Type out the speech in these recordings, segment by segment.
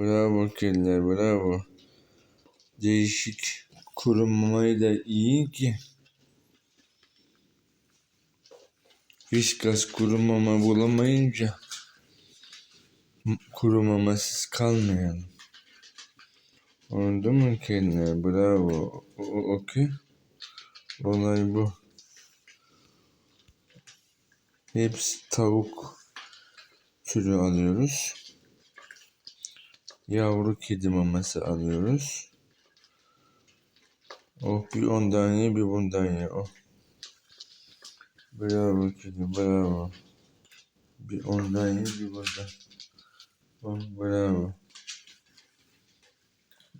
Bravo kediler bravo. Değişik kurulmamayı da iyi ki. Whiskas kurumama bulamayınca kurumamasız kalmayalım. Oldu mu kediler? Bravo. Okey. Olay bu. Hepsi tavuk türü alıyoruz. Yavru kedi maması alıyoruz. Oh bir ondan ye bir bundan ye. Oh. Bravo kedi bravo. Bir ondan ye bir bundan. Oh bravo.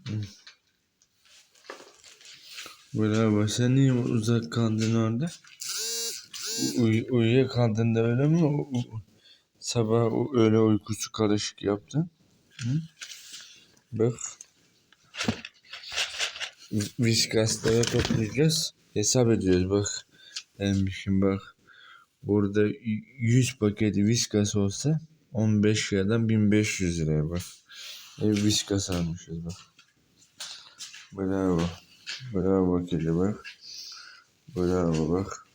Hı. Bravo. Sen niye uzak kaldın orada? Uy uyuyakaldın da öyle mi? U- Sabah öyle uykusu karışık yaptın. Hı? Bak. Viskasları toplayacağız. Hesap ediyoruz bak. Emmişim bak. Burada y- 100 paket viskas olsa 15 liradan 1500 liraya bak. Ev viskas almışız bak. Bravo. Bravo kedi bak. Bravo bak.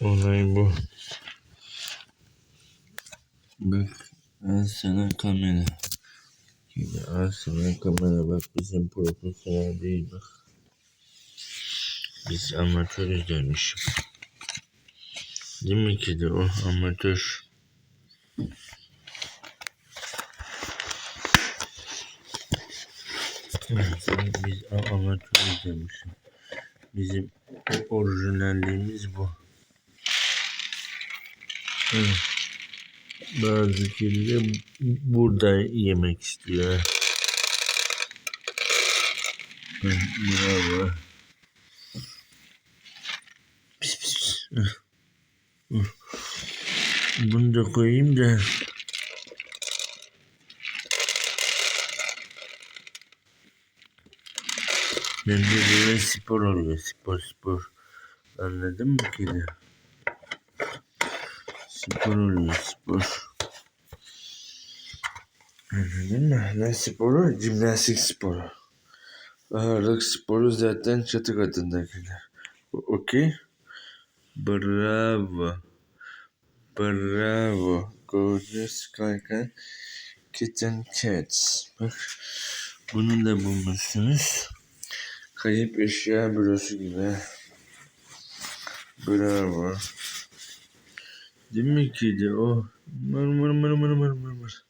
Olay bu. Bak al sana kamera. Kedi al sana kamera bak bizim profesyonel değil bak. Biz amatörüz demişim. Değil mi kedi o amatör. Biz amatörüz demişim. Bizim orijinalliğimiz bu. Evet. Bazı kediler burada yemek istiyor. Bravo. Pis pis. Hı, hı. Bunu da koyayım da. Bence böyle spor oluyor. Spor spor. Anladın mı kedi? Spor spor. Anladın mı? Ne sporu? Jimnastik sporu. Ağırlık sporu zaten çatı katındakiler. Okey. Bravo. Bravo. Gorgeous Kankan Kitten Cats. Bak. Bunu da bulmuşsunuz. Kayıp eşya bürosu gibi. Bravo. Mi kedi o? Mır mır mır mır mır mır mır.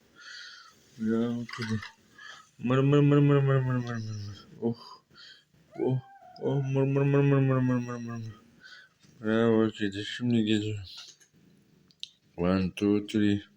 Bravo kedi. Mır mır mır mır mır mır mır mır mır. Oh. Oh. Oh mır mır mır mır mır mır mır mır. Bravo kedi. Şimdi geliyorum. One, two, three.